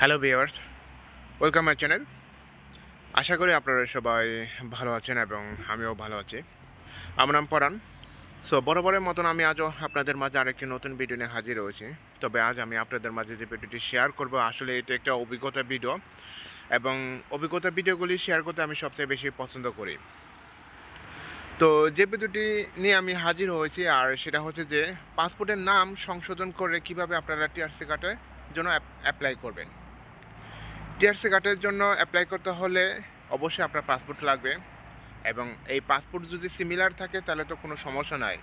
Hello viewers welcome my channel. আশা করি আপনারা সবাই ভালো আছেন এবং আমিও ভালো আছি। আমার নাম পরাণ। সো বরাবরের মতন আমি আজও আপনাদের মাঝে আরেকটি নতুন ভিডিও নিয়ে হাজির হয়েছি। তবে আজ আমি আপনাদের মাঝে যে ভিডিওটি শেয়ার করব, আসলে এটা একটা অভিজ্ঞতা ভিডিও এবং অভিজ্ঞতা ভিডিওগুলি শেয়ার করতে আমি সবচেয়ে বেশি পছন্দ করি। তো, যে ভিডিওটি নিয়ে আমি হাজির হয়েছি, আর সেটা হচ্ছে যে পাসপোর্টের নাম সংশোধন করে কীভাবে আপনারা টিআরসি কার্ডের জন্য অ্যাপ্লাই করবেন। টিআরসি কার্ডের জন্য অ্যাপ্লাই করতে হলে অবশ্যই আপনার পাসপোর্ট লাগবে এবং এই পাসপোর্ট যদি সিমিলার থাকে তাহলে তো কোনো সমস্যা নাই।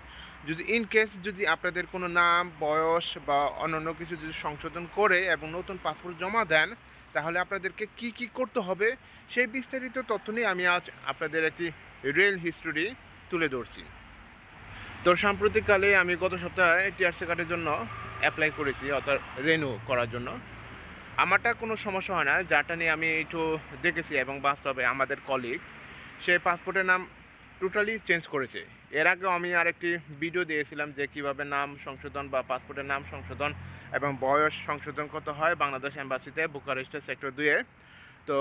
যদি ইন কেস যদি আপনাদের কোনো নাম, বয়স বা অন্যান্য কিছু যদি সংশোধন করে এবং নতুন পাসপোর্ট জমা দেন, তাহলে আপনাদেরকে কি কি করতে হবে সেই বিস্তারিত তথ্য নিয়ে আমি আজ আপনাদের একটি রিয়েল হিস্টোরি তুলে ধরছি। তো সাম্প্রতিককালে আমি গত সপ্তাহে টিআরসি কার্ডের জন্য অ্যাপ্লাই করেছি, অর্থাৎ রেনু করার জন্য। আমারটা কোনো সমস্যা হয় না যাটা নিয়ে আমি একটু দেখেছি এবং বাস্তবে আমাদের কলিগ সে পাসপোর্টের নাম টোটালি চেঞ্জ করেছে। এর আগেও আমি আরেকটি ভিডিও দিয়েছিলাম যে কীভাবে নাম সংশোধন বা পাসপোর্টের নাম সংশোধন এবং বয়স সংশোধন করতে হয় বাংলাদেশ এম্বাসিতে বুকারেস্টের সেক্টর দুয়ে তো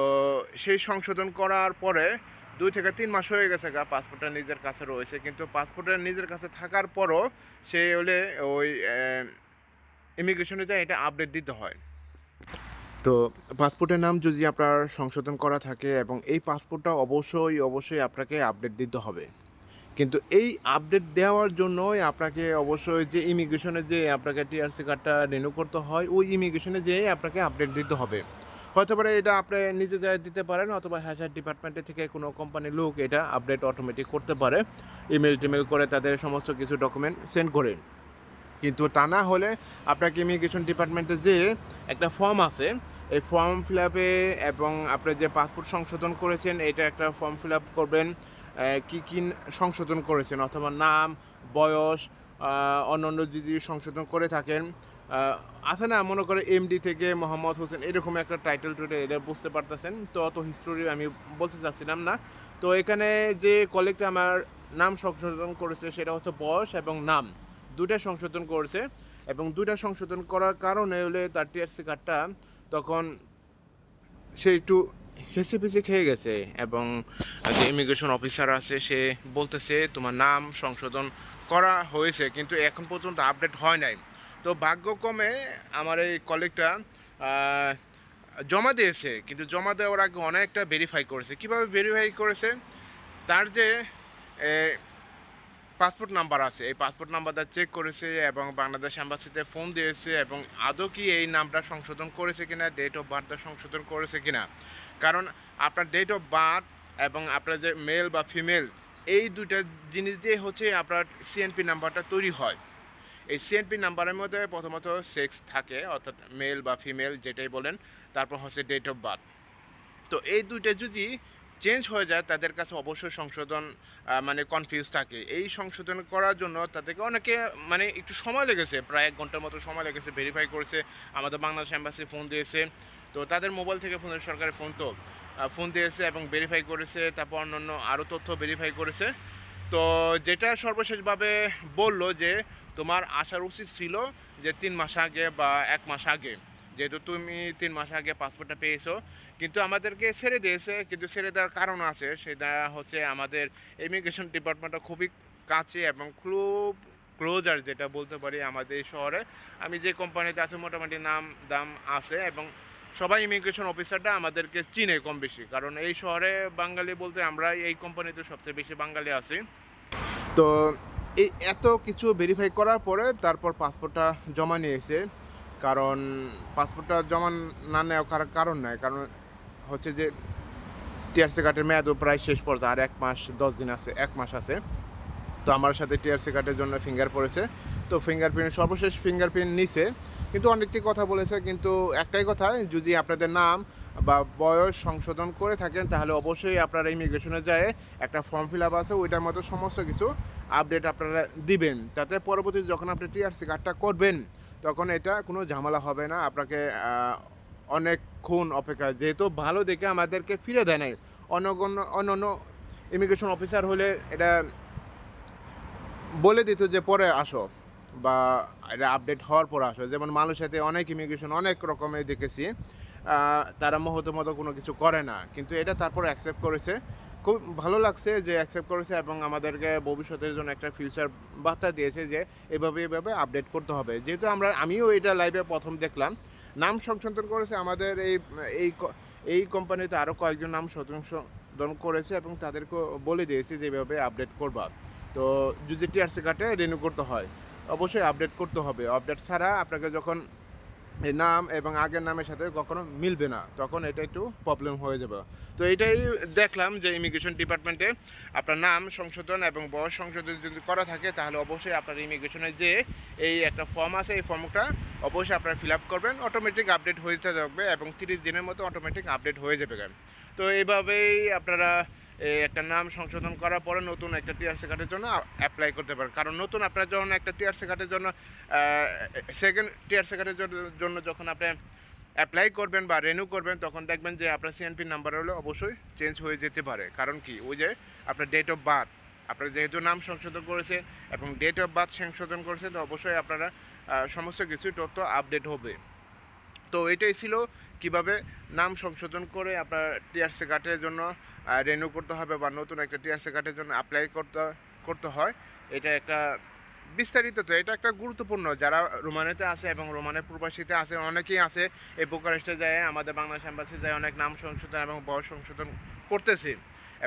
সেই সংশোধন করার পরে দুই থেকে তিন মাস হয়ে গেছে গা পাসপোর্টটা নিজের কাছে রয়েছে। কিন্তু পাসপোর্টটা নিজের কাছে থাকার পরও সে হলে ওই ইমিগ্রেশনে যায় এটা আপডেট দিতে হয়। তো পাসপোর্টের নাম যদি আপনার সংশোধন করা থাকে এবং এই পাসপোর্টটা অবশ্যই অবশ্যই আপনাকে আপডেট দিতে হবে। কিন্তু এই আপডেট দেওয়ার জন্যই আপনাকে অবশ্যই যে ইমিগ্রেশনে যে আপনাকে টিআরসি কার্ডটা রিনিউ করতে হয়, ওই ইমিগ্রেশনে যেয়ে আপনাকে আপডেট দিতে হবে। হয়তো পারে এটা আপনি নিজে যায় দিতে পারেন অথবা হ্যাশার ডিপার্টমেন্টের থেকে কোনো কোম্পানির লোক এটা আপডেট অটোমেটিক করতে পারে। ইমেল টিমেল করে তাদের সমস্ত কিছু ডকুমেন্ট সেন্ড করে। কিন্তু তা না হলে আপনাকে ইমিগ্রেশন ডিপার্টমেন্টে যে একটা ফর্ম আছে এই ফর্ম ফিল আপে এবং আপনি যে পাসপোর্ট সংশোধন করেছেন, এটা একটা ফর্ম ফিল আপ করবেন। কী কী সংশোধন করেছেন? অথবা নাম, বয়স অন্যান্য যদি সংশোধন করে থাকেন আছে না? মনে করে এমডি থেকে মোহাম্মদ হোসেন, এরকম একটা টাইটেল টুটে এটা বুঝতে পারতেছেন? তো অত হিস্টোরি আমি বলতে চাচ্ছিলাম না। তো এখানে যে কলেজটা আমার নাম সংশোধন করেছে, সেটা হচ্ছে বয়স এবং নাম। দুটা সংশোধন করেছে এবং দুটা সংশোধন করার কারণে হলে তার টিআরসি কার্ডটা তখন সে একটু হেসে ফেসে খেয়ে গেছে এবং যে ইমিগ্রেশন অফিসার আছে সে বলতেছে, তোমার নাম সংশোধন করা হয়েছে, কিন্তু এখন পর্যন্ত আপডেট হয় নাই। তো ভাগ্যক্রমে আমার এই কলেজটা জমা দিয়েছে, কিন্তু জমা দেওয়ার আগে অনেকটা ভেরিফাই করেছে। কীভাবে ভেরিফাই করেছে? তার যে পাসপোর্ট নাম্বার আছে। এই পাসপোর্ট নাম্বারটা চেক করেছে এবং বাংলাদেশ অ্যাম্বাসিতে ফোন দিয়েছে এবং আদৌ কি এই নামটা সংশোধন করেছে কিনা ডেট অফ বার্থটা সংশোধন করেছে কিনা। কারণ আপনার ডেট অফ বার্থ এবং আপনার যে মেল বা ফিমেল এই দুইটা জিনিস দিয়ে হচ্ছে আপনার সিএনপি নাম্বারটা তৈরি হয়। এই সিএনপি নাম্বারের মধ্যে প্রথমত সেক্স থাকে, অর্থাৎ মেল বা ফিমেল যেটাই বলেন, তারপর হচ্ছে ডেট অফ বার্থ তো এই দুইটা যদি চেঞ্জ হয়ে যায়, তাদের কাছে অবশ্যই সংশোধন মানে কনফিউজ থাকে। এই সংশোধন করার জন্য তাদেরকে অনেকে মানে একটু সময় লেগেছে, প্রায় এক ঘণ্টার মতো সময় লেগেছে ভেরিফাই করেছে। আমাদের বাংলাদেশ অ্যাম্বাসি ফোন দিয়েছে। তো তাদের মোবাইল থেকে ফোন সরকারের ফোন তো ফোন দিয়েছে এবং ভেরিফাই করেছে, তারপর অন্যান্য আরও তথ্য ভেরিফাই করেছে। তো যেটা সর্বশেষভাবে বলল যে, তোমার আসার উচিত ছিল যে তিন মাস আগে বা এক মাস আগে। যেহেতু তুমি তিন মাস আগে পাসপোর্টটা পেয়েছ, কিন্তু আমাদেরকে ছেড়ে দিয়েছে, কিন্তু ছেড়ে দেওয়ার কারণ আছে। সেটা হচ্ছে আমাদের ইমিগ্রেশন ডিপার্টমেন্টটা খুবই কাছে এবং খুব ক্লোজার যেটা বলতে পারি আমাদের এই শহরে। আমি যে কোম্পানিতে আছে, মোটামুটি নাম, দাম আছে এবং সবাই ইমিগ্রেশন অফিসারটা আমাদেরকে চিনে কম বেশি। কারণ এই শহরে বাঙালি বলতে আমরা এই কোম্পানিতে সবচেয়ে বেশি বাঙালি আছি। তো এই এত কিছু ভেরিফাই করার পরে তারপর পাসপোর্টটা জমা নিয়েছে। কারণ পাসপোর্টটা জমা না নেওয়ার কারণ নাই, কারণ হচ্ছে যে টিআরসি কার্ডের মেয়াদও প্রায় শেষ পর্যায়ে, আর এক মাস, দশ দিন আছে, এক মাস আছে। তো আমার সাথে টিআরসি কার্ডের জন্য ফিঙ্গার পড়েছে। তো ফিঙ্গারপ্রিন্ট সর্বশেষ ফিঙ্গারপ্রিন্ট নিছে। কিন্তু অনেকটি কথা বলেছে, কিন্তু একটাই কথা, যদি আপনাদের নাম বা বয়স সংশোধন করে থাকেন, তাহলে অবশ্যই আপনারা ইমিগ্রেশনে যায়, একটা ফর্ম ফিল আপ আছে, ওইটার মতো সমস্ত কিছু আপডেট আপনারা দিবেন। তাতে পরবর্তী যখন আপনি টিআরসি কার্ডটা করবেন তখন এটা কোনো ঝামেলা হবে না। আপনাকে অনেকক্ষণ অপেক্ষা। যেহেতু ভালো দেখে আমাদেরকে ফিরে দেয় নাই। অন্য অন্য অন্য ইমিগ্রেশন অফিসার হলে এটা বলে দিত যে, পরে আসো। বা এটা আপডেট হওয়ার পর আসো। যেমন মালয়েশিয়াতে অনেক ইমিগ্রেশন অনেক রকমের দেখেছি। তারা মহতো মতো কোনো কিছু করে না। কিন্তু এটা তারপর অ্যাকসেপ্ট করেছে। খুব ভালো লাগছে যে অ্যাকসেপ্ট করেছে এবং আমাদেরকে ভবিষ্যতের জন্য একটা ফিউচার বার্তা দিয়েছে যে এভাবে এভাবে আপডেট করতে হবে। যেহেতু আমরা, আমিও এটা লাইভে প্রথম দেখলাম। নাম সংশোধন করেছে আমাদের এই এই এই কোম্পানিতে আরও কয়েকজন নাম সংশোধন করেছে এবং তাদেরকে বলে দিয়েছে যে এভাবে আপডেট করবা। তো যদি টিআরসি কার্ডে রিনিউ করতে হয়, অবশ্যই আপডেট করতে হবে। আপডেট ছাড়া আপনাকে যখন নাম এবং আগের নামের সাথে কখনো মিলবে না। তখন এটা একটু প্রবলেম হয়ে যাবে। তো এটাই দেখলাম যে ইমিগ্রেশন ডিপার্টমেন্টে আপনার নাম সংশোধন এবং বয়স সংশোধন যদি করা থাকে, তাহলে অবশ্যই আপনার ইমিগ্রেশনের যে এই একটা ফর্ম আছে, এই ফর্মটা অবশ্যই আপনারা ফিল আপ করবেন। অটোমেটিক আপডেট হয়ে থাকবে এবং তিরিশ দিনের মতো অটোমেটিক আপডেট হয়ে যাবে। তো এইভাবেই আপনারা একটা নাম সংশোধন করার পরে নতুন একটা টিআরসি কার্ডের জন্য অ্যাপ্লাই করতে পারেন। কারণ নতুন আপনার যখন একটা টিআরসি কার্ডের জন্য সেকেন্ড টিআরসি কার্ডের জন্য যখন আপনি অ্যাপ্লাই করবেন বা রেনিউ করবেন, তখন দেখবেন যে আপনার সিএনপি নাম্বার হলে অবশ্যই চেঞ্জ হয়ে যেতে পারে। কারণ কি? ওই যে আপনার ডেট অফ বার্থ আপনার যেহেতু নাম সংশোধন করেছে এবং ডেট অফ বার্থ সংশোধন করেছে, তো অবশ্যই আপনারা সমস্ত কিছু তথ্য আপডেট হবে। তো এটাই ছিল কীভাবে নাম সংশোধন করে আপনার টিআরসি কার্ডের জন্য রেনিউ করতে হবে বা নতুন একটা টিআরসি কার্ডের জন্য অ্যাপ্লাই করতে করতে হয়। এটা একটা বিস্তারিত তো, এটা একটা গুরুত্বপূর্ণ। যারা রোমানেতে আছে এবং রোমানের প্রবাসীতে আছে, অনেকেই আছে এই বুকারেস্টে যায়, আমাদের বাংলাদেশ এম্বাসি যায়, অনেক নাম সংশোধন এবং বয়স সংশোধন করতেছে।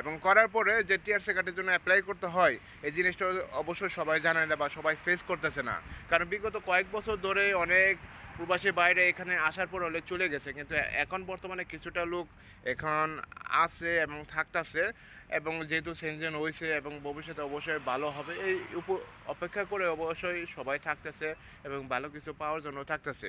এবং করার পরে যে টিআরসি কার্ডের জন্য অ্যাপ্লাই করতে হয়, এই জিনিসটা অবশ্যই সবাই জানে না বা সবাই ফেস করতেছে না। কারণ বিগত কয়েক বছর ধরে অনেক প্রবাসী বাইরে এখানে আসার পর হলে চলে গেছে। কিন্তু এখন বর্তমানে কিছুটা লোক এখন আছে এবং থাকতেছে এবং যেহেতু সেনজেন হয়েছে এবং ভবিষ্যতে অবশ্যই ভালো হবে, এই উপ, অপেক্ষা করে অবশ্যই সবাই থাকতেছে এবং ভালো কিছু পাওয়ার জন্য থাকতেছে।